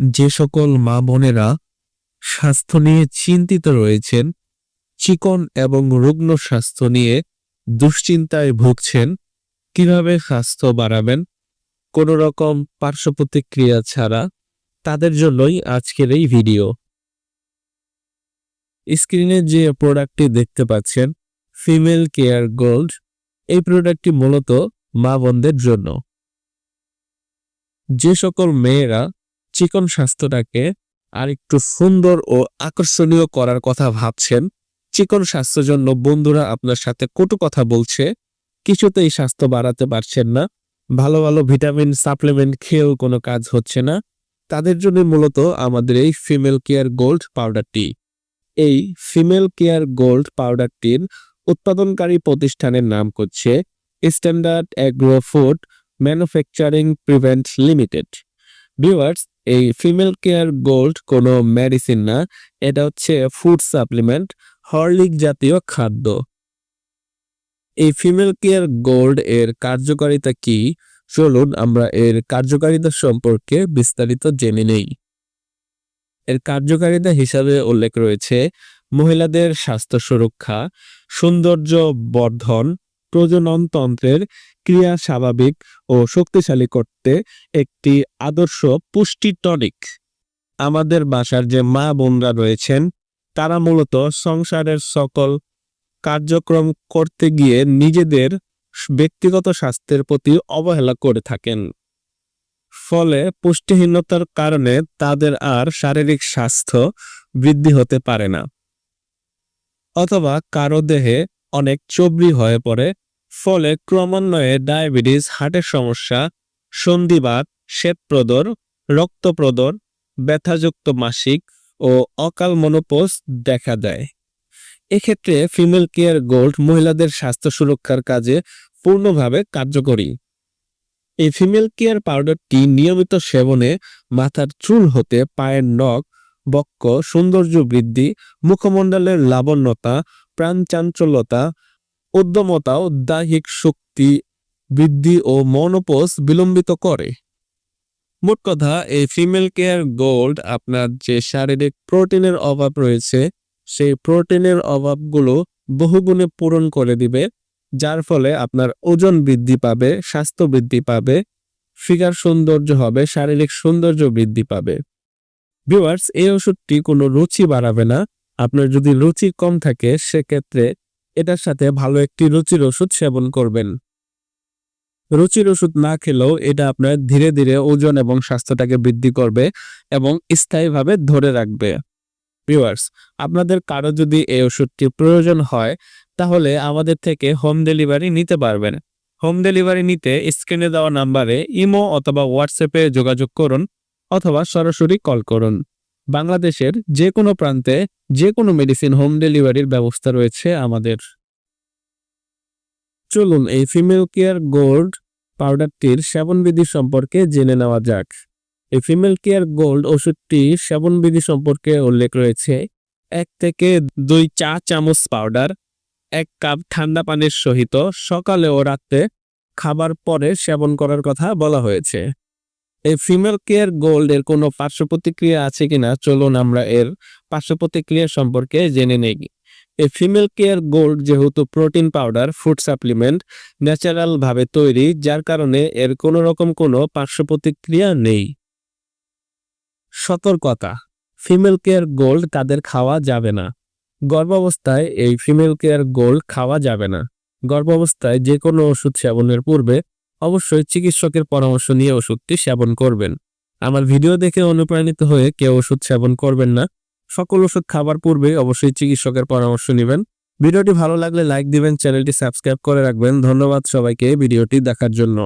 যে সকল মা বোনেরা স্বাস্থ্য নিয়ে চিন্তিত রয়েছেন, চিকন এবং রুগ্ন স্বাস্থ্য নিয়ে দুশ্চিন্তায় ভুগছেন, কীভাবে স্বাস্থ্য বাড়াবেন, কোনো রকম পার্শ্ব প্রতিক্রিয়া ছাড়া তাদের জন্যই আজকের এই ভিডিও। স্ক্রিনে যে প্রোডাক্টটি দেখতে পাচ্ছেন, ফিমেল কেয়ার গোল্ড, এই প্রোডাক্টটি মূলত মা বোনদের জন্য। যে সকল মেয়েরা চিকন স্বাস্থ্যটাকে আরেকটু সুন্দর ও আকর্ষণীয় করার কথা ভাবছেন। চিকন স্বাস্থ্যের জন্য বন্ধুরা আপনার সাথে কটু কথা বলছে। কিছুতেই স্বাস্থ্য বাড়াতে পারছেন না। ভালো ভালো ভিটামিন, সাপ্লিমেন্ট খেয়েও কোনো কাজ হচ্ছে না। তাদের জন্য মূলত আমাদের এই ফিমেল কেয়ার গোল্ড পাউডারটি। এই ফিমেল কেয়ার গোল্ড পাউডারটির উৎপাদনকারী প্রতিষ্ঠানের নাম হচ্ছে standard agro food manufacturing private limited. Viewers এই ফিমেল কেয়ার গোল্ড কোনো মেডিসিন না, এটা হচ্ছে ফুড সাপ্লিমেন্ট হরলিক জাতীয় খাদ্য। এই ফিমেল কেয়ার গোল্ড এর কার্যকারিতা কি? চলুন আমরা এর কার্যকারিতা সম্পর্কে বিস্তারিত জেনে নেই। এর কার্যকারিতা হিসাবে উল্লেখ রয়েছে মহিলাদের স্বাস্থ্য সুরক্ষা, সৌন্দর্য বর্ধন প্রজনন তন্ত্রের ক্রিয়া স্বাভাবিক ও শক্তিশালী করতে একটি আদর্শ পুষ্টি টনিক। আমাদের বাসার যে মা বোনরা রয়েছেন, তারা মূলত সংসারের সকল কার্যক্রম করতে গিয়ে নিজেদের ব্যক্তিগত স্বাস্থ্যের প্রতি অবহেলা করে থাকেন। ফলে পুষ্টিহীনতার কারণে তাদের আর শারীরিক স্বাস্থ্য বৃদ্ধি হতে পারে না। অথবা কারও দেহে অনেক চবরি হয়ে পড়ে, ফলে ক্রমান্বয়ে ডায়াবেটিস, হার্টের সমস্যা, সন্ধিবাত, শ্বেতপ্রদর, রক্তপ্রদর, ব্যথাযুক্ত মাসিক ও অকাল মনোপোজ দেখা দেয়। এক্ষেত্রে ফিমেল কেয়ার গোল্ড মহিলাদের স্বাস্থ্য সুরক্ষার কাজে পূর্ণভাবে কার্যকরী। এই ফিমেল কেয়ার পাউডারটি নিয়মিত সেবনে মাথার চুল হতে পায়ের নখ, বক্ষ, সৌন্দর্য বৃদ্ধি, মুখমণ্ডলের লাবণ্যতা প্রাণচাঞ্চল্যতা, উদ্যমতা ও দৈহিক শক্তি বৃদ্ধি ও মনোপোজ বিলম্বিত করে। মোট কথা, এই ফিমেল কেয়ার গোল্ড আপনার যে শারীরিক প্রোটিনের অভাব রয়েছে, সেই প্রোটিনের অভাবগুলো বহুগুণে পূরণ করে দিবে, যার ফলে আপনার ওজন বৃদ্ধি পাবে, স্বাস্থ্য বৃদ্ধি পাবে ফিগার সৌন্দর্য হবে, শারীরিক সৌন্দর্য বৃদ্ধি পাবে। ভিউয়ার্স এই ওষুধটি কোনো রুচি বাড়াবে না আপনার যদি রুচি কম থাকে, সেক্ষেত্রে এটার সাথে ভালো একটি রুচির ওষুধ সেবন করবেন। রুচির ওষুধ না খেলেও এটা আপনার ধীরে ধীরে ওজন এবং স্বাস্থ্যটাকে বৃদ্ধি করবে এবং স্থায়ীভাবে ধরে রাখবে। ভিউয়ার্স, আপনাদের কারও যদি এই ওষুধটি প্রয়োজন হয়, তাহলে আমাদের থেকে হোম ডেলিভারি নিতে পারবেন। হোম ডেলিভারি নিতে স্ক্রিনে দেওয়া নাম্বারে ইমো অথবা হোয়াটসঅ্যাপে যোগাযোগ করুন অথবা সরাসরি কল করুন। বাংলাদেশের যে কোনো প্রান্তে যে কোনো মেডিসিন হোম ডেলিভারির ব্যবস্থা রয়েছে আমাদের। চলুন এই ফিমেল কেয়ার গোল্ড পাউডারটির সেবনবিধি সম্পর্কে জেনে নেওয়া যাক। এই ফিমেল কেয়ার গোল্ড ওষুধটি সেবনবিধি সম্পর্কে উল্লেখ রয়েছে। এক থেকে দুই চা চামচ পাউডার এক কাপ ঠান্ডা পানির সহিত সকালে ও রাতে খাবার পরে সেবন করার কথা বলা হয়েছে। এই ফিমেল কেয়ার গোল্ড এর কোনো পার্শ্ব প্রতিক্রিয়া আছে কিনা? চলুন আমরা এর পার্শ্ব প্রতিক্রিয়া সম্পর্কে জেনে নেই। এই ফিমেল কেয়ার গোল্ড যেহেতু protein powder food supplement natural ভাবে তৈরি, যার কারণে এর কোনো রকম কোনো পার্শ্ব প্রতিক্রিয়া নেই। সতর্কতা ফিমেল কেয়ার গোল্ড তাদের খাওয়া যাবে না। গর্ভাবস্থায় এই ফিমেল কেয়ার গোল্ড খাওয়া যাবে না। গর্ভাবস্থায় যে কোনো ওষুধ সেবনের পূর্বে অবশ্যই চিকিৎসকের পরামর্শ নিয়ে ওষুধটি সেবন করবেন। আমার ভিডিও দেখে অনুপ্রাণিত হয়ে কেউ ওষুধ সেবন করবেন না। সকল ওষুধ খাবার পূর্বে অবশ্যই চিকিৎসকের পরামর্শ নেবেন। ভিডিওটি ভালো লাগলে লাইক দিবেন, চ্যানেলটি সাবস্ক্রাইব করে রাখবেন। ধন্যবাদ সবাইকে ভিডিওটি দেখার জন্য।